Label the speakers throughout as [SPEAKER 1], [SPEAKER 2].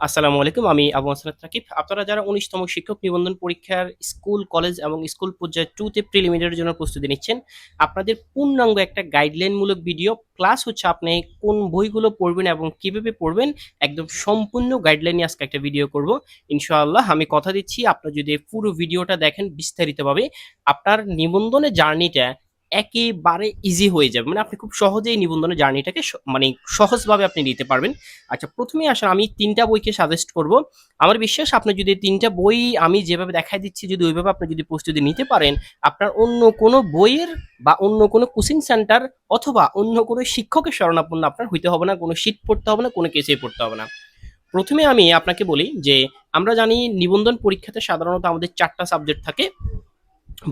[SPEAKER 1] আসসালামু আলাইকুম, আমি আবু হাসানাত রাকিব। আপনারা যারা উনিশতম শিক্ষক নিবন্ধন পরীক্ষার স্কুল, কলেজ এবং স্কুল পর্যায়ে টুতে প্রিলিমিনারির জন্য প্রস্তুতি নিচ্ছেন, আপনাদের পূর্ণাঙ্গ একটা গাইডলাইনমূলক ভিডিও প্লাস হচ্ছে আপনি কোন বইগুলো পড়বেন এবং কীভাবে পড়বেন, একদম সম্পূর্ণ গাইডলাইন নিয়ে আজকে একটা ভিডিও করব। ইনশাআল্লাহ আমি কথা দিচ্ছি, আপনারা যদি পুরো ভিডিওটা দেখেন বিস্তারিতভাবে, আপনার নিবন্ধনের জার্নিটা একেবারে ইজি হয়ে যাবে। মানে আপনি খুব সহজেই নিবন্ধনের জার্নিটাকে মানে সহজভাবে আপনি নিতে পারবেন। আচ্ছা প্রথমে আসেন, আমি তিনটা বইকে সাজেস্ট করব। আমার বিশ্বাস, আপনি যদি তিনটা বই আমি যেভাবে দেখাই দিচ্ছি, যদি ওইভাবে আপনি যদি প্রস্তুতি নিতে পারেন, আপনার অন্য কোনো বইয়ের বা অন্য কোনো কোচিং সেন্টার অথবা অন্য কোনো শিক্ষকের শরণাপন্ন আপনার হইতে হবে না, কোনো শীট পড়তে হবে না, কোনো কেসে পড়তে হবে না। প্রথমে আমি আপনাকে বলি যে, আমরা জানি নিবন্ধন পরীক্ষাতে সাধারণত আমাদের চারটা সাবজেক্ট থাকে।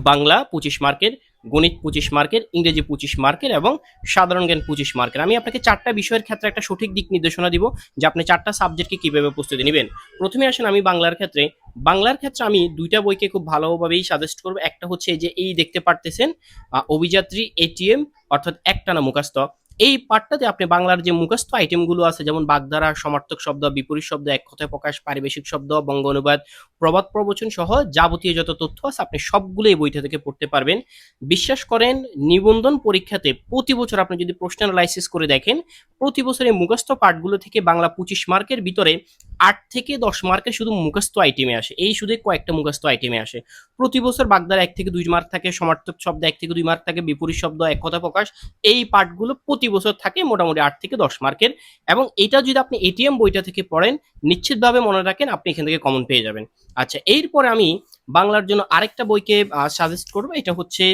[SPEAKER 1] বাংলা, পঁচিশ মার্কের গণিত পঁচিশ মার্কের, ইংরেজি পঁচিশ মার্কের এবং সাধারণ জ্ঞান পঁচিশ মার্কের। আমি আপনাকে চারটা বিষয়ের ক্ষেত্রে একটা সঠিক দিক নির্দেশনা দিব যে আপনি চারটা সাবজেক্টকে কীভাবে প্রস্তুতি নেবেন। প্রথমে আসেন আমি বাংলার ক্ষেত্রে। বাংলার ক্ষেত্রে আমি দুইটা বইকে খুব ভালোভাবেই সাজেস্ট করব। একটা হচ্ছে যে, এই দেখতে পারতেছেন অভিযাত্রী এটিএম অর্থাৎ একটানা মুখাস্ত এই পার্টটাতে আপনি বাংলার যে মুখস্থ আইটেমগুলো আছে, যেমন বাগধারা, সমার্থক শব্দ, বিপরীত শব্দ, এক কথায় প্রকাশ, পারিবেশিক শব্দ, বঙ্গ অনুবাদ, প্রবাদ প্রবচন সহ যাবতীয় যত তথ্য আছে, আপনি সবগুলো এই বইটা থেকে পড়তে পারবেন। বিশ্বাস করেন, নিবন্ধন পরীক্ষাতে প্রতি বছর আপনি যদি প্রশ্ন অ্যানালাইসিস করে দেখেন, প্রতি বছর এই মুখস্থ পাঠগুলো থেকে বাংলা পঁচিশ মার্কের ভিতরে আট থেকে দশ মার্কে শুধু মুখস্থ আইটেমে আসে। এই শুধু কয়েকটা মুখস্থ আইটেমে আসে। প্রতি বছর বাগদার এক থেকে দুই মার্ক থাকে, সমার্থক শব্দ এক থেকে দুই মার্ক থাকে, বিপরীত শব্দ এক কথা প্রকাশ। এই পাঠগুলো প্রতি বছর থাকে মোটামুটি আট থেকে দশ মার্কের। এবং এটা যদি আপনি এটিএম বইটা থেকে পড়েন, নিশ্চিতভাবে মনে রাখেন আপনি এখান থেকে কমন পেয়ে যাবেন। আচ্ছা এরপরে আমি বাংলার জন্য আরেকটা বইকে সাজেস্ট করব। এটা হচ্ছে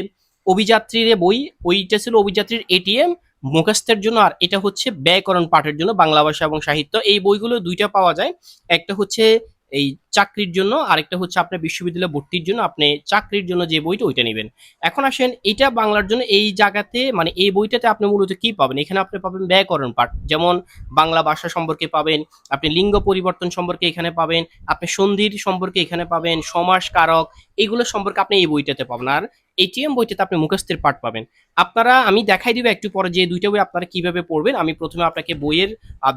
[SPEAKER 1] অভিযাত্রীর বই। ওইটা ছিল অভিযাত্রীর এটিএম, মুখস্থের জন্য, আর এটা হচ্ছে ব্যাকরণ পাঠের জন্য বাংলা ভাষা এবং সাহিত্য। এই বইগুলো দুইটা পাওয়া যায়। একটা হচ্ছে এই চাকরির জন্য, আরেকটা হচ্ছে আপনার বিশ্ববিদ্যালয়ে ভর্তির জন্য, আপনি চাকরির জন্য যে বইটা ওইটা নেবেন। এখন আসেন এটা বাংলার জন্য এই জায়গাতে মানে এই বইটাতে আপনি মূলত কি পাবেন? এখানে আপনি পাবেন ব্যাকরণ পাঠ, যেমন বাংলা ভাষা সম্পর্কে পাবেন, আপনি লিঙ্গ পরিবর্তন সম্পর্কে এখানে পাবেন, আপনি সন্ধির সম্পর্কে এখানে পাবেন সমাস কারক এগুলো সম্পর্কে আপনি এই বইটাতে পাবেন। আর এটিএম বইটাতে আপনি মুখস্থের পাঠ পাবেন। আপনারা, আমি দেখাই দিব একটু পরে যে দুইটা বই আপনারা কীভাবে পড়বেন, আমি প্রথমে আপনাকে বইয়ের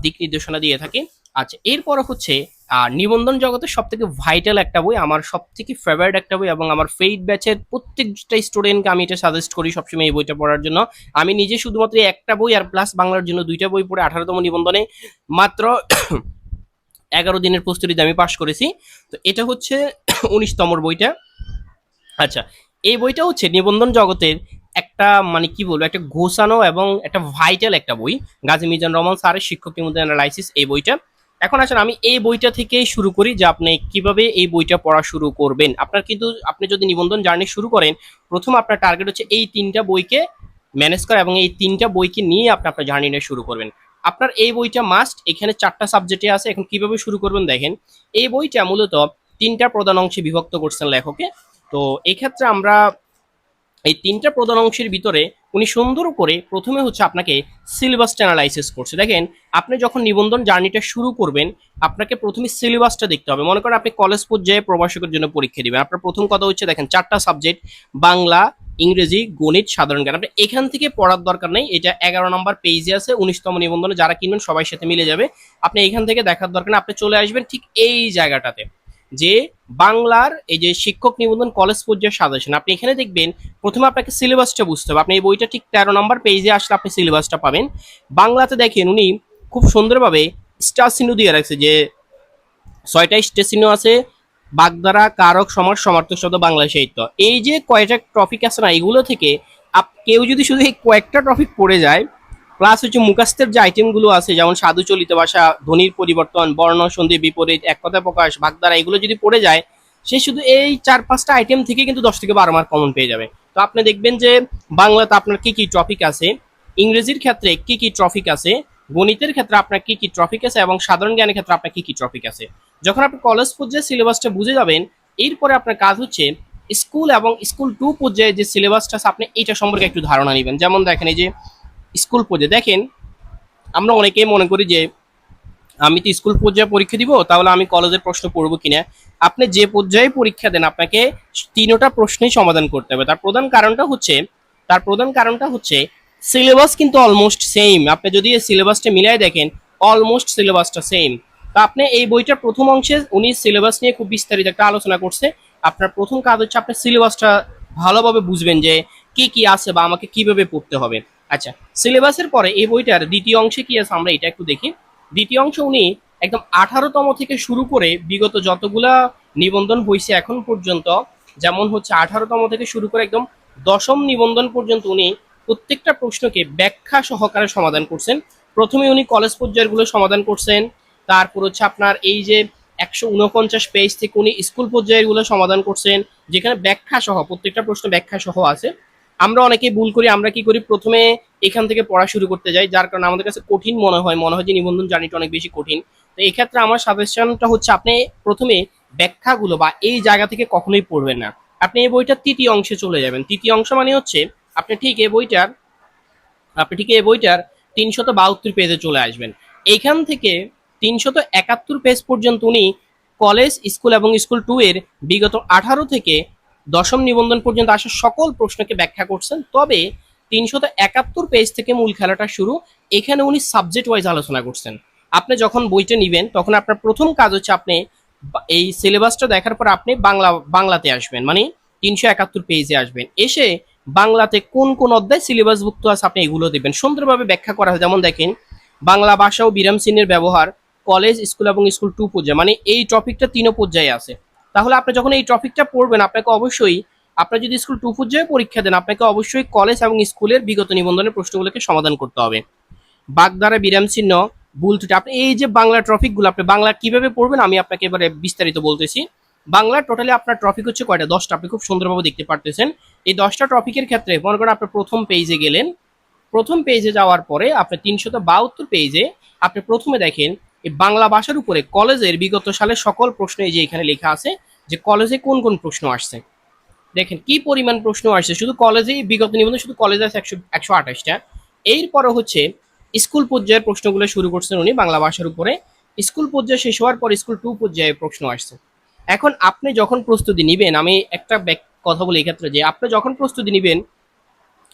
[SPEAKER 1] দিক নির্দেশনা দিয়ে থাকি। আচ্ছা এরপর হচ্ছে আর নিবন্ধন জগতের সব থেকে ভাইটাল একটা বই, আমার সব থেকে ফেভারিট একটা বই এবং আমার ফেইড ব্যাচের প্রত্যেকটা স্টুডেন্টকে আমি এটা সাজেস্ট করি সবসময় এই বইটা পড়ার জন্য। আমি নিজে শুধুমাত্র একটা বই আর প্লাস বাংলার জন্য দুইটা বই পড়ে আঠারোতম নিবন্ধনে মাত্র এগারো দিনের প্রস্তুতিতে আমি পাশ করেছি। তো এটা হচ্ছে উনিশতমর বইটা। আচ্ছা এই বইটা হচ্ছে নিবন্ধন জগতের একটা মানে কি বলব, একটা ঘোষানো এবং একটা ভাইটাল একটা বই। গাজী মিজান রহমান স্যারের শিক্ষক এই বইটা। এখন আসেন, আমি এই বইটা থেকেই শুরু করি যে আপনি কীভাবে এই বইটা পড়া শুরু করবেন। আপনার কিন্তু, আপনি যদি নিবন্ধন জার্নি শুরু করেন, প্রথম আপনার টার্গেট হচ্ছে এই তিনটা বইকে ম্যানেজ করা এবং এই তিনটা বইকে নিয়ে আপনি আপনার জার্নিটা শুরু করবেন। আপনার এই বইটা মাস্ট এখানে চারটা সাবজেক্টে আছে, এখন কীভাবে শুরু করবেন দেখেন। এই বইটা মূলত তিনটা প্রধান অংশে বিভক্ত করছেন লেখকে। তো এই ক্ষেত্রে আমরা এই তিনটা প্রধান অংশের ভিতরে উনি সুন্দর করে প্রথমে হচ্ছে আপনাকে সিলেবাসটা অ্যানালাইসিস করছে। দেখেন, আপনি যখন নিবন্ধন জার্নিটা শুরু করবেন, আপনাকে প্রথমে সিলেবাসটা দেখতে হবে। মনে করেন আপনি কলেজ পর্যায়ে প্রবাসকের জন্য পরীক্ষা দেবেন। আপনার প্রথম কথা হচ্ছে, দেখেন, চারটা সাবজেক্ট বাংলা, ইংরেজি, গণিত, সাধারণ জ্ঞান। আপনি এখান থেকে পড়ার দরকার নেই। এটা এগারো নম্বর পেজে আছে, উনিশতম নিবন্ধনে যারা কিনবেন সবাই সাথে মিলে যাবে। আপনি এখান থেকে দেখার দরকার আপনি চলে আসবেন ঠিক এই জায়গাটাতে। যে বাংলার এই যে শিক্ষক নিবন্ধন কলেজ পর্যায়ে সাজেশন, আপনি এখানে দেখবেন প্রথমে আপনাকে সিলেবাসটা বুঝতে হবে। আপনি এই বইটা ঠিক তেরো নম্বর পেজে আসলে আপনি সিলেবাসটা পাবেন। বাংলাতে দেখেন উনি খুব সুন্দরভাবে স্টার চিহ্ন দিয়ে রাখছে যে ছয়টা স্টার চিহ্ন আছে বাগদারা কারক, সমাজ, সমার্থক শব্দ, বাংলা সাহিত্য। এই যে কয়টা টপিক আছে না, এগুলো থেকে আপ- কেউ যদি শুধু এই কয়েকটা টপিক পড়ে যায় প্লাস হচ্ছে মুখাস্তের যে আইটেমগুলো আছে, যেমন সাধু চলিত ভাষা, ধ্বনির পরিবর্তন, বর্ণ, সন্ধি, বিপরীত, এক কথা প্রকাশ, বাগধারা, এগুলো যদি পড়ে যায়, সে শুধু এই চার পাঁচটা আইটেম থেকে কিন্তু দশ থেকে বারো মার্ক কমন পেয়ে যাবে। তো আপনি দেখবেন যে বাংলাতে আপনার কি কি টপিক আছে, ইংরেজির ক্ষেত্রে কি কি টপিক আছে, গণিতের ক্ষেত্রে আপনার কি কি টপিক আছে, এবং সাধারণ জ্ঞানের ক্ষেত্রে আপনার কি কি টপিক আছে। যখন আপনি কলেজ পর্যায়ে সিলেবাসটা বুঝে যাবেন, এরপরে আপনার কাজ হচ্ছে স্কুল এবং স্কুল টু পর্যায়ে যে সিলেবাসটা আছে, আপনি এইটা সম্পর্কে একটু ধারণা নেবেন। যেমন দেখেন এই যে স্কুল পর্যায়ে দেখেন, আমরা অনেকেই মনে করি যে, আমি তো স্কুল পর্যায়ে পরীক্ষা দিব, তাহলে আমি কলেজের প্রশ্ন পড়ব কিনা? আপনি যে পর্যায়ে পরীক্ষা দেন, আপনাকে তিনোটা প্রশ্নেই সমাধান করতে হবে। তার প্রধান কারণটা হচ্ছে, তার প্রধান কারণটা হচ্ছে সিলেবাস কিন্তু অলমোস্ট সেম আপনি যদি এই সিলেবাসটা মিলাই দেখেন অলমোস্ট সিলেবাসটা সেম তো আপনি এই বইটার প্রথম অংশে উনি সিলেবাস নিয়ে খুব বিস্তারিত একটা আলোচনা করছে। আপনার প্রথম কাজ হচ্ছে আপনার সিলেবাসটা ভালোভাবে বুঝবেন যে, কি কি আছে বা আমাকে কীভাবে পড়তে হবে। আচ্ছা সিলেবাসের পরে এই বইটার দ্বিতীয় অংশে কি আছে আমরা এটা একটু দেখি। দ্বিতীয় অংশ উনি একদম আঠারোতম থেকে শুরু করে বিগত যতগুলা নিবন্ধন হয়েছে এখন পর্যন্ত, যেমন হচ্ছে আঠারোতম থেকে শুরু করে একদম দশম নিবন্ধন পর্যন্ত উনি প্রত্যেকটা প্রশ্নকে ব্যাখ্যা সহকারে সমাধান করছেন। প্রথমে উনি কলেজ পর্যায়েরগুলো সমাধান করছেন, তারপর হচ্ছে আপনার এই যে একশো উনপঞ্চাশ পেজ থেকে উনি স্কুল পর্যায়েরগুলো সমাধান করছেন, যেখানে ব্যাখ্যা সহ, প্রত্যেকটা প্রশ্ন ব্যাখ্যা সহ আছে। আমরা অনেকেই ভুল করি, আমরা কি করি? প্রথমে এখান থেকে পড়া শুরু করতে যাই, যার কারণে আমাদের কাছে কঠিন মনে হয় মনে হয় যে নিবন্ধন জার্নিটা অনেক বেশি কঠিন। তো এই ক্ষেত্রে আমার সাজেশনটা হচ্ছে, আপনি প্রথমে ব্যাখ্যাগুলো বা এই জায়গা থেকে কখনোই পড়বেন না। আপনি এই বইটার তৃতীয় অংশে চলে যাবেন। তৃতীয় অংশ মানে হচ্ছে, আপনি ঠিক এই বইটার, আপনি ঠিক এই বইটার তিনশত বাহাত্তর পেজে চলে আসবেন। এইখান থেকে তিনশত একাত্তর পেজ পর্যন্ত উনি কলেজ, স্কুল এবং স্কুল টু এর বিগত আঠারো থেকে দশম নিবন্ধন পর্যন্ত আসা সকল প্রশ্নকে ব্যাখ্যা করছেন। তবে তিনশত একাত্তর পেজ থেকে মূল খেলাটা শুরু। এখানে উনি সাবজেক্ট ওয়াইজ আলোচনা করছেন। আপনি যখন বইটা নেবেন, তখন আপনার প্রথম কাজ হচ্ছে আপনি এই সিলেবাসটা দেখার পর আপনি বাংলা, বাংলাতে আসবেন। মানে তিনশো একাত্তর পেজে আসবেন। এসে বাংলাতে কোন কোন অধ্যায় সিলেবাসভুক্ত আছে আপনি এগুলো দেবেন। সুন্দরভাবে ব্যাখ্যা করা হয়। যেমন দেখেন, বাংলা ভাষা ও বিরাম চিহ্নের ব্যবহার কলেজ স্কুল এবং স্কুল টু পর্যায়ে। মানে এই টপিকটা তিনও পর্যায়ে আছে। তাহলে আপনি যখন এই টপিকটা পড়বেন, আপনাকে অবশ্যই, আপনার যদি স্কুল টু পর্যায়ে পরীক্ষা দেন, আপনাকে অবশ্যই কলেজ এবং স্কুলের বিগত নিবন্ধনের প্রশ্নগুলোকে সমাধান করতে হবে। বাগদারা, বিরাম চিহ্ন, ভুল ত্রুটি, আপনি এই যে বাংলা ট্রফিকগুলো, আপনি বাংলা কীভাবে পড়বেন, আমি আপনাকে এবারে বিস্তারিত বলতেছি। বাংলা টোটালি আপনার টপিক হচ্ছে কয়টা? দশটা, আপনি খুব সুন্দরভাবে দেখতে পারতেছেন। এই দশটা টপিকের ক্ষেত্রে, মনে করেন আপনি প্রথম পেজে গেলেন, প্রথম পেজে যাওয়ার পরে আপনি তিনশত বাহাত্তর পেজে আপনি প্রথমে দেখেন বাংলা ভাষার উপরে কলেজের বিগত সালে সকল প্রশ্ন এই যে এখানে লেখা আছে, যে কলেজে কোন কোন প্রশ্ন আসছে। দেখেন, কি পরিমাণ প্রশ্ন আসছে? শুধু কলেজেই বিগত নিবন্ধন, শুধু কলেজে আছে একশো একশো আঠাশটা। এরপরে হচ্ছে স্কুল পর্যায়ের প্রশ্নগুলো শুরু করছেন উনি বাংলা ভাষার উপরে। স্কুল পর্যায়ে শেষ হওয়ার পর স্কুল টু পর্যায়ে প্রশ্ন আসছে। এখন আপনি যখন প্রস্তুতি নেবেন, আমি একটা কথা বলি এক্ষেত্রে যে আপনি যখন প্রস্তুতি নেবেন,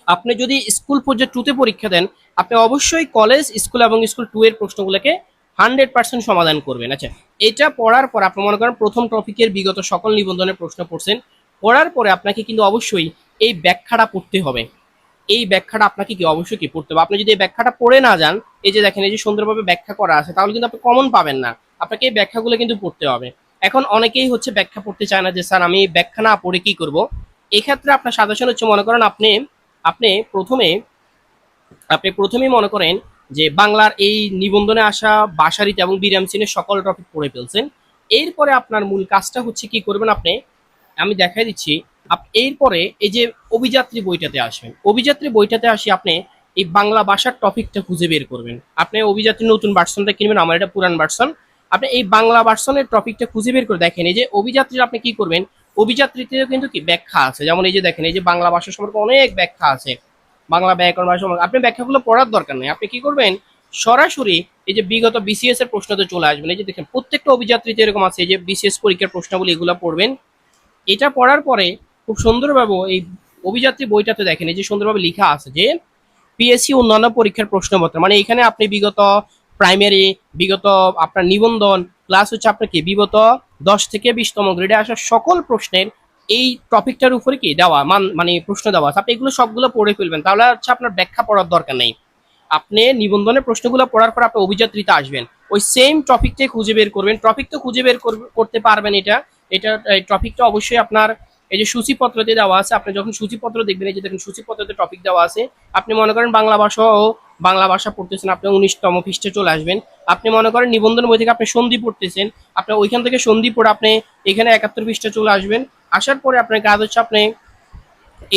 [SPEAKER 1] আপনি যদি স্কুল পর্যায়ে টুতে পরীক্ষা দেন, আপনি অবশ্যই কলেজ, স্কুল এবং স্কুল টু এর প্রশ্নগুলোকে হান্ড্রেড পার্সেন্ট সমাধান করবেন। আচ্ছা এটা পড়ার পর আপনি মনে করেন প্রথম টপিকের বিগত সকল নিবন্ধনের প্রশ্ন পড়ছেন, পড়ার পরে আপনাকে কিন্তু অবশ্যই এই ব্যাখ্যাটা পড়তে হবে। এই ব্যাখ্যাটা আপনাকে কি অবশ্যই কি পড়তে হবে? আপনি যদি এই ব্যাখ্যাটা পড়ে না যান, এই যে দেখেন, এই যে সুন্দরভাবে ব্যাখ্যা করা আছে, তাহলে কিন্তু আপনি কমন পাবেন না। আপনাকে এই ব্যাখ্যাগুলো কিন্তু পড়তে হবে। এখন অনেকেই হচ্ছে ব্যাখ্যা পড়তে চায় না যে, স্যার, আমি এই ব্যাখ্যা না পড়ে কি করব? এক্ষেত্রে আপনার সাজেশন হচ্ছে, মনে করেন আপনি আপনি প্রথমে, আপনি প্রথমেই মনে করেন যে বাংলার এই নিবন্ধনে আসা বাসারিত এবং বিরাম চিহ্নের সকল টপিক পড়ে ফেলছেন। এরপরে আপনার মূল কাজটা হচ্ছে কি করবেন আপনি? আমি দেখাই দিচ্ছি। এরপরে এই যে অভিযাত্রী বইটাতে আসবেন। অভিযাত্রী বইটাতে আসি আপনি এই বাংলা ভাষার টপিকটা খুঁজে বের করবেন। আপনি অভিযাত্রী নতুন ভার্সনটা কিনবেন, আমার এটা পুরান ভার্সন আপনি এই বাংলা ভার্সনের টপিকটা খুঁজে বের করে দেখেন। এই যে অভিযাত্রীর আপনি কি করবেন? অভিযাত্রীতেও কিন্তু কি ব্যাখ্যা আছে। যেমন এই যে দেখেন, এই যে বাংলা ভাষা সম্পর্কে অনেক ব্যাখ্যা আছে। বাংলা ব্যাকরণ ভাষা আপনি ব্যাখ্যাগুলো পড়ার দরকার নেই। আপনি কি করবেন? সরাসরি এই যে বিগত বিসিএস এর প্রশ্নতে চলে আসবেন। এই যে দেখেন, প্রত্যেকটা অভিযাত্রীতে এরকম আছে, এই যে বিসিএস পরীক্ষার প্রশ্নগুলো এগুলো পড়বেন। এটা পড়ার পরে খুব সুন্দরভাবে এই অভিযাত্রী বইটাতে দেখেন, এই যে সুন্দরভাবে লেখা আছে যে পিএসসি অন্যান্য পরীক্ষার প্রশ্নপত্র মানে এখানে আপনি বিগত প্রাইমারি বিগত আপনার নিবন্ধন প্লাস হচ্ছে আপনার কি? বিগত দশ থেকে বিশতম গ্রেডে আসা সকল প্রশ্নের এই টপিকটার উপরে কি দেওয়া, মান মানে প্রশ্ন দেওয়া আছে? আপনি এগুলো সবগুলো পড়ে ফেলবেন, তাহলে হচ্ছে আপনার ব্যাখ্যা পড়ার দরকার নেই। আপনি নিবন্ধনের প্রশ্নগুলো পড়ার পর আপনি অভিযাত্রীতে আসবেন। ওই সেম টপিকটাই খুঁজে বের করবেন। টপিক তো খুঁজে বের করতে পারবেন এটা। এটা টপিকটা অবশ্যই আপনার এই যে সূচিপত্রতে দেওয়া আছে, আপনি যখন সূচিপত্র দেখবেন, এই যে দেখেন সূচিপত্রতে টপিক দেওয়া আছে, আপনি মনে করেন বাংলা ভাষা ও বাংলা ভাষা পড়তেছেন, আপনি উনিশতম পৃষ্ঠে চলে আসবেন। আপনি মনে করেন নিবন্ধন বই থেকে আপনি সন্ধি পড়তেছেন আপনি ওইখান থেকে সন্ধি পড়ে আপনি এখানে একাত্তর পৃষ্ঠে চলে আসবেন। আসার পরে আপনার কাজ হচ্ছে আপনি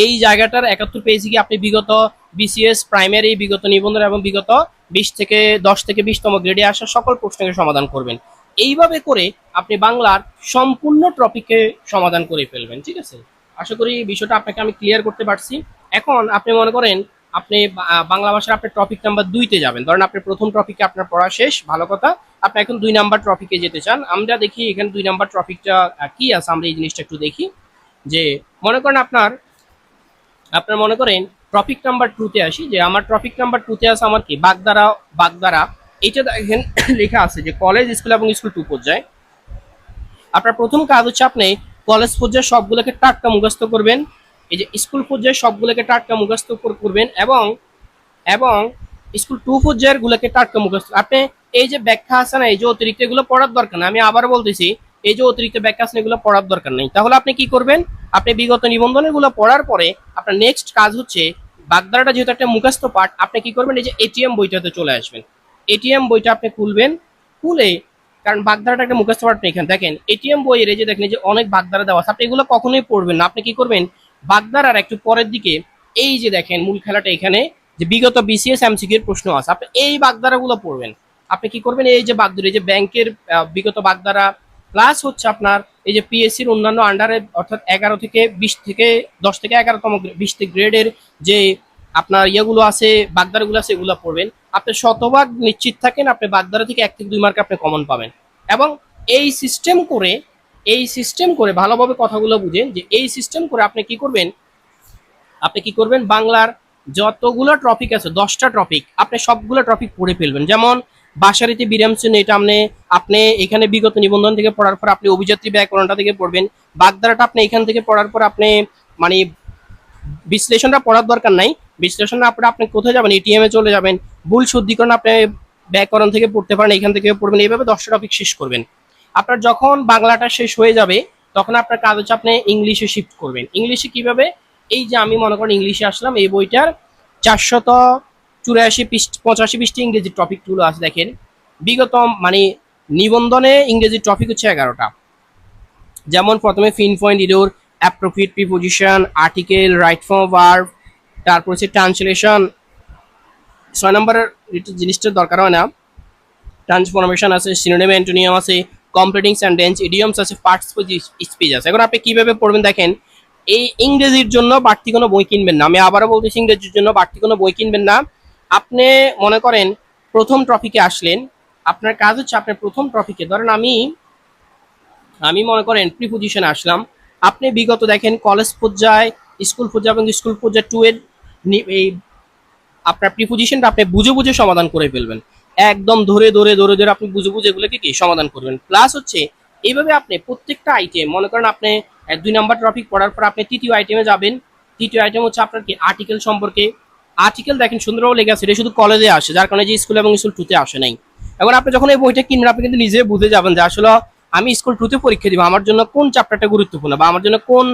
[SPEAKER 1] এই জায়গাটার একাত্তর পেজে গিয়ে আপনি বিগত বিসিএস প্রাইমারি বিগত নিবন্ধন এবং বিগত বিশ থেকে দশ থেকে বিশতম গ্রেডে আসা সকল প্রশ্নকে সমাধান করবেন। এইভাবে করে আপনি বাংলার সম্পূর্ণ টপিকে সমাধান করে ফেলবেন, ঠিক আছে? আশা করি বিষয়টা আপনাকে আমি ক্লিয়ার করতে পারছি। এখন আপনি মনে করেন আপনি বাংলা ভাষার আপনি টপিক নাম্বার দুইতে যাবেন। ধরেন আপনি প্রথম টপিকে আপনার পড়া শেষ, ভালো কথা। আপনি এখন দুই নাম্বার ট্রফিকে যেতে চান, আমরা দেখি এখানে দুই নাম্বার ট্রফিকটা কি আছে, আমরা এই জিনিসটা একটু দেখি। যে, মনে করেন আপনার আপনার মনে করেন ট্রফিক নাম্বার টুতে আসি, যে আমার ট্রফিক নাম্বার টুতে আছে আমার কি, বাগদারা বাগদারা। এটা দেখেন, লেখা আছে যে কলেজ স্কুল এবং স্কুল টু পর্যায়ে। আপনার প্রথম কাজ হচ্ছে আপনি কলেজ পর্যায়ে সবগুলোকে টাটকা মুখস্থ করবেন, এই যে স্কুল পর্যায়ে সবগুলোকে টাটকা মুখস্থ করবেন এবং এবং স্কুল টু পর্যায়ের গুলোকে টাটকা মুখস্থ, আপনি এই যে ব্যাখ্যা আছে না, এই যে অতিরিক্ত এগুলো পড়ার দরকার না, আমি আবার বলতেছি, এই যে অতিরিক্ত ব্যাখ্যা আছে এগুলো পড়ার দরকার নেই। তাহলে আপনি কি করবেন? আপনি বিগত নিবন্ধনেরগুলো পড়ার পরে আপনার নেক্সট কাজ হচ্ছে, বাগদারাটা যেহেতু একটা মুখস্থ পাঠ, আপনি কি করবেন? এই যে এটিএম বইটাতে চলে আসবেন। এটিএম বইটা আপনি খুলবেন, খুলে, কারণ বাগদারাটা একটা মুখস্থ পাঠ এখানে দেখেন, এটিএম বইয়ের যে দেখেন যে অনেক বাগদারা দেওয়া আছে, আপনি এগুলো কখনোই পড়বেন না। আপনি কি করবেন? বাগদারার একটু পরের দিকে, এই যে দেখেন, মূল খেলাটা এখানে, যে বিগত বিসিএস এমসিকিউ এর প্রশ্ন আছে, আপনি এই বাগদারাগুলো পড়বেন। আপনি কি করবেন? এই যে বাগদারা, এই যে ব্যাংকের বিগত বাগদারা, প্লাস হচ্ছে আপনার এই যে পিএসসির অন্যান্য আন্ডারে অর্থাৎ এগারো থেকে বিশ থেকে দশ থেকে এগারোতম বিশ গ্রেডের যে আপনার ইয়েগুলো আছে, বাগদারাগুলো আছে, এগুলো পড়বেন। আপনি শতভাগ নিশ্চিত থাকেন আপনি বাগদারা থেকে এক থেকে দুই মার্ক আপনি কমন পাবেন। এবং এই সিস্টেম করে, এই সিস্টেম করে ভালোভাবে কথাগুলো বুঝেন যে এই সিস্টেম করে আপনি কি করবেন? আপনি কি করবেন? বাংলার যতগুলো টপিক আছে, দশটা টপিক আপনি সবগুলো টপিক পড়ে ফেলবেন। যেমন বাসারিতে বিরামচিহ্ন এটা আপনি আপনি এখানে বিগত নিবন্ধন থেকে পড়ার পর আপনি অভিযাত্রী ব্যাকরণটা থেকে পড়বেন। বাগদারাটা আপনি এখান থেকে পড়ার পর আপনি মানে বিশ্লেষণটা পড়ার দরকার নাই। বিশ্লেষণ না পড়ে আপনি কোথায় যাবেন? এটিএম এ চলে যাবেন। ভুল শুদ্ধিকরণ আপনি ব্যাকরণ থেকে পড়তে পারেন, এখান থেকে পড়বেন। এইভাবে দশটা টপিক শেষ করবেন। আপনার যখন বাংলাটা শেষ হয়ে যাবে, তখন আপনার কাজ হচ্ছে আপনি ইংলিশে শিফট করবেন। ইংলিশে কীভাবে? এই যে আমি মনে করেন ইংলিশে আসলাম, এই বইটার চারশত চুরাশি পৃষ্ঠ, পঁচাশি পৃষ্ঠে ইংরেজি টপিকগুলো আছে, দেখেন। বিগত মানে নিবন্ধনে ইংরেজি টপিক হচ্ছে এগারোটা। যেমন প্রথমে ফিন point ইডোর appropriate preposition article right form verb তারপর হচ্ছে ট্রান্সলেশন ছয় নম্বরের জিনিসটার দরকার হয় না। ট্রান্সফরমেশন আছে সিনোনিম অ্যান্টোনিয়াম আছে কমপ্লিটিং সেন্টেন্স ইডিয়মস আছে পার্টস স্পিচ আছে। এখন আপনি কীভাবে পড়বেন দেখেন, এই ইংরেজির জন্য বাড়তি কোনো বই কিনবেন না। আমি আবারও বলতেছি, ইংরেজির জন্য বাড়তি কোনো বই কিনবেন না। আপনি মনে করেন প্রথম ট্রফিকে আসলেন, আপনার কাজ হচ্ছে আপনার প্রথম ট্রফিকে ধরেন আমি আমি মনে করেন প্রিপোজিশনে আসলাম। আপনি বিগত দেখেন কলেজ পর্যায়ে স্কুল পর্যায়ে এবং স্কুল পর্যায়ে টু এর এই আপনার প্রিপোজিশনটা আপনি বুঝে বুঝে সমাধান করে ফেলবেন। একদম ধরে ধরে ধরে ধরে আপনি বুঝে বুঝে এগুলোকে কি সমাধান করবেন। প্লাস হচ্ছে এইভাবে আপনি প্রত্যেকটা আইটেম মনে করেন আপনি দুই নাম্বার টপিক পড়ার পর আপনি তৃতীয় আইটেমে যাবেন। তৃতীয় আইটেম হচ্ছে আপনার কি আর্টিকেল সম্পর্কে আর্টিকেল দেখেন, সুন্দরভাবে লেগে আছে, এটা শুধু কলেজে আসে, যার কারণে যে স্কুল এবং স্কুল টুতে আসে নাই। এখন আপনি যখন এই বইটা কিনবেন, আপনি কিন্তু নিজে বুঝে যাবেন যে আসলে আমি স্কুল টুতে পরীক্ষা দিব, আমার জন্য কোন চ্যাপ্টারটা গুরুত্বপূর্ণ বা আমার জন্য কোন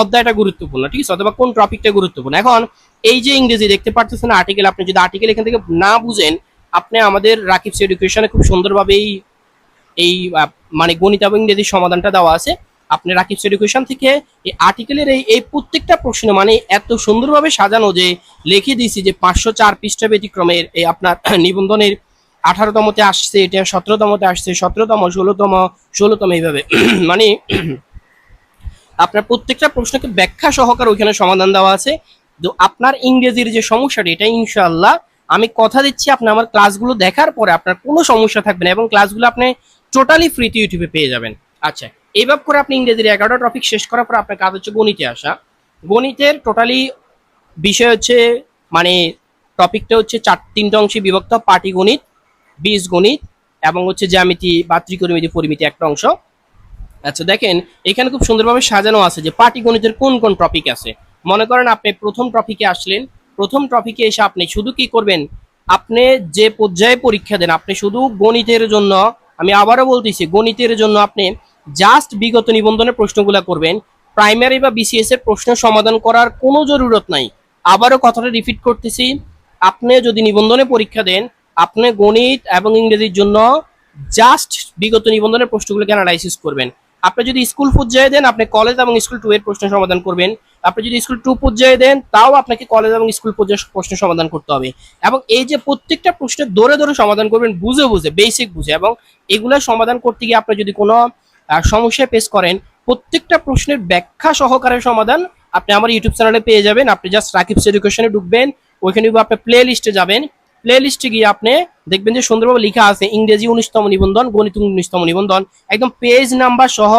[SPEAKER 1] অধ্যায়টা গুরুত্বপূর্ণ, ঠিক আছে? অথবা কোন টপিকটা গুরুত্বপূর্ণ। এখন এই যে ইংরেজি দেখতে পারতেছেন আর্টিকেল আপনি যদি আর্টিকেল এখান থেকে না বুঝেন, আপনি আমাদের রাকিবস এডুকেশনে খুব সুন্দরভাবে এই এই মানে গণিত এবং ইংরেজির সমাধানটা দেওয়া আছে। আপনি রাকিবস এডুকেশন থেকে এই আর্টিকেলের এই এই প্রত্যেকটা প্রশ্ন মানে এত সুন্দরভাবে সাজানো যে লিখে দিয়েছি যে পাঁচশো চার পৃষ্ঠা ব্যতিক্রমের এই আপনার নিবন্ধনের আঠারোতমতে আসছে, এটা সতেরোতমতে আসছে, সতেরোতম, ষোলোতম ষোলোতম এইভাবে। মানে আপনার প্রত্যেকটা প্রশ্নকে ব্যাখ্যা সহকারে ওইখানে সমাধান দেওয়া আছে। তো আপনার ইংরেজির যে সমস্যাটা, এটা ইনশাআল্লাহ আমি কথা দিচ্ছি আপনি আমার ক্লাসগুলো দেখার পরে আপনার কোনো সমস্যা থাকবে না এবং ক্লাসগুলো আপনি টোটালি ফ্রিতে ইউটিউবে পেয়ে যাবেন। আচ্ছা। এইভাবে করে আপনি ইংরেজির এগারোটা টপিক শেষ করার পর আপনার কাজ হচ্ছে গণিতে আসা। গণিতের টোটালি বিষয় হচ্ছে মানে টপিকটা হচ্ছে চার, তিনটা অংশে বিভক্ত পাটিগণিত বীজগণিত এবং হচ্ছে জ্যামিতি বা ত্রিকোণমিতি পরিমিতি একটা অংশ। আচ্ছা দেখেন, এখানে খুব সুন্দরভাবে সাজানো আছে যে পাটিগণিতের কোন কোন টপিক আছে। মনে করেন আপনি প্রথম টপিকে আসলেন, প্রথম টপিকে এসে আপনি শুধু কি করবেন? আপনি যে পর্যায়ে পরীক্ষা দেন, আপনি শুধু গণিতের জন্য, আমি আবারও বলতেছি, গণিতের জন্য আপনি জাস্ট বিগত নিবন্ধনের প্রশ্নগুলো করবেন। প্রাইমারি বা বিসিএস এর প্রশ্ন সমাধান করার কোনো জরুরত নাই। আবারও কথাটা রিপিট করতেছি। আপনি যদি নিবন্ধনে পরীক্ষা দেন, আপনি গণিত এবং ইংরেজির জন্য জাস্ট বিগত নিবন্ধনের প্রশ্নগুলোকে অ্যানালাইসিস করবেন। আপনি যদি স্কুল পর্যায়ে দেন, আপনি কলেজ এবং স্কুল টু এর প্রশ্ন সমাধান করবেন। আপনি যদি স্কুল টু পর্যায়ে দেন, তাও আপনাকে কলেজ এবং স্কুল পর্যায়ে প্রশ্ন সমাধান করতে হবে। এবং এই যে প্রত্যেকটা প্রশ্নের ধরে ধরে সমাধান করবেন, বুঝে বুঝে বেসিক বুঝে। এবং এগুলো সমাধান করতে গিয়ে আপনি যদি কোনো সমস্যায় পেশ করেন, প্রত্যেকটা প্রশ্নের ব্যাখ্যা সহকারে সমাধান আপনি আমার ইউটিউব চ্যানেলে পেয়ে যাবেন। আপনি জাস্ট রাকিবস এডুকেশনে ঢুকবেন, ওইখানে আপনি প্লে লিস্টে যাবেন। প্লে লিস্টে গিয়ে আপনি দেখবেন যে সুন্দরভাবে লেখা আছে, ইংরেজি উনিশতম নিবন্ধন, গণিত উনিশতম নিবন্ধন। একদম পেজ নাম্বার সহ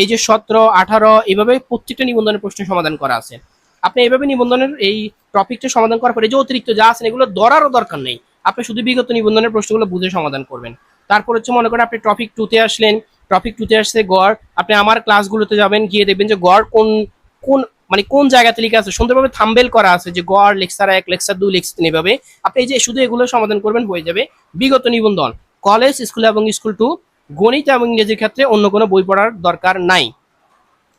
[SPEAKER 1] এই যে সতেরো, আঠারো এইভাবে প্রত্যেকটা নিবন্ধনের প্রশ্নের সমাধান করা আছে। আপনি এইভাবে নিবন্ধনের এই টপিকটা সমাধান করার পরে যে অতিরিক্ত যা আছে এগুলো ধরারও দরকার নেই। আপনি শুধু বিগত নিবন্ধনের প্রশ্নগুলো বুঝে সমাধান করবেন। তারপর হচ্ছে মনে করেন আপনি টপিক টুতে আসলেন টপিক টুতে আসছে, গড়। আপনি আমার ক্লাসগুলোতে যাবেন, গিয়ে দেখবেন যে গড় কোন কোন মানে কোন জায়গাতে লিখে আছে? সুন্দরভাবে থাম্বেল করা আছে যে গড় লেকচার এক লেকচার দুই লেকচার তিন এভাবে। আপনি এই যে শুধু এগুলো সমাধান করবেন, হয়ে যাবে। বিগত নিবন্ধন কলেজ স্কুল এবং স্কুল টু গণিত এবং ইংরেজির ক্ষেত্রে অন্য কোনো বই পড়ার দরকার নাই।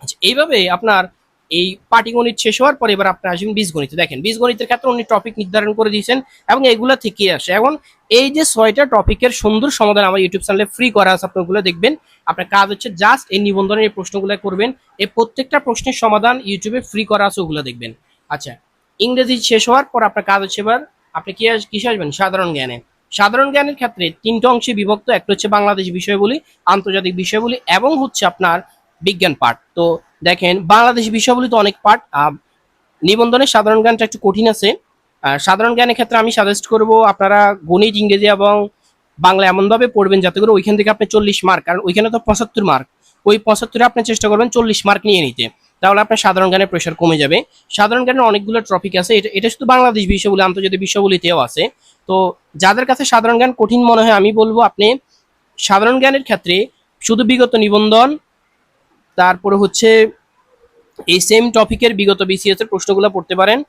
[SPEAKER 1] আচ্ছা এইভাবে আপনার এই পাটিগণিত শেষ হওয়ার পরে এবার আপনি আসবেন বীজগণিতে। দেখেন, বীজগণিতের ক্ষেত্রে উনি টপিক নির্ধারণ করে দিয়েছেন এবং এগুলো থেকে আসে। এখন এই যে ছয়টা টপিকের সুন্দর সমাধান আমার ইউটিউব চ্যানেলে ফ্রি করা আছে আপনি ওগুলো দেখবেন। আপনার কাজ হচ্ছে জাস্ট এই নিবন্ধনের এই প্রশ্নগুলো করবেন। এই প্রত্যেকটা প্রশ্নের সমাধান ইউটিউবে ফ্রি করা আছে, ওগুলো দেখবেন। আচ্ছা ইংরেজি শেষ হওয়ার পর আপনার কাজ হচ্ছে এবার আপনি কি কিসে আসবেন? সাধারণ জ্ঞানে। সাধারণ জ্ঞানের ক্ষেত্রে তিনটা অংশে বিভক্ত, একটা হচ্ছে বাংলাদেশ বিষয়গুলি আন্তর্জাতিক বিষয়গুলি এবং হচ্ছে আপনার বিজ্ঞান পাঠ। তো দেখেন, বাংলাদেশ বিষয়গুলি তো অনেক পাঠ নিবন্ধনের সাধারণ জ্ঞানটা একটু কঠিন আছে। সাধারণ জ্ঞানের ক্ষেত্রে আমি সাজেস্ট করব আপনারা গণিত, ইংরেজি এবং বাংলা এমনভাবে পড়বেন যাতে করে ওইখান থেকে আপনি চল্লিশ মার্ক কারণ ওইখানে তো পঁচাত্তর মার্ক ওই পঁচাত্তরে আপনি চেষ্টা করবেন চল্লিশ মার্ক নিয়ে নিতে। তাহলে আপনার সাধারণ জ্ঞানের প্রেশার কমে যাবে। সাধারণ জ্ঞানের অনেকগুলো টপিক আছে। এটা এটা শুধু বাংলাদেশ বিষয়গুলি আন্তর্জাতিক বিষয়গুলিতেও আছে। তো যাদের কাছে সাধারণ জ্ঞান কঠিন মনে হয়, আমি বলব আপনি সাধারণ জ্ঞানের ক্ষেত্রে শুধু বিগত নিবন্ধন তারপরে হচ্ছে এই সেম টপিকের বিগত বিসিএস এর প্রশ্নগুলো পড়তে পারেন।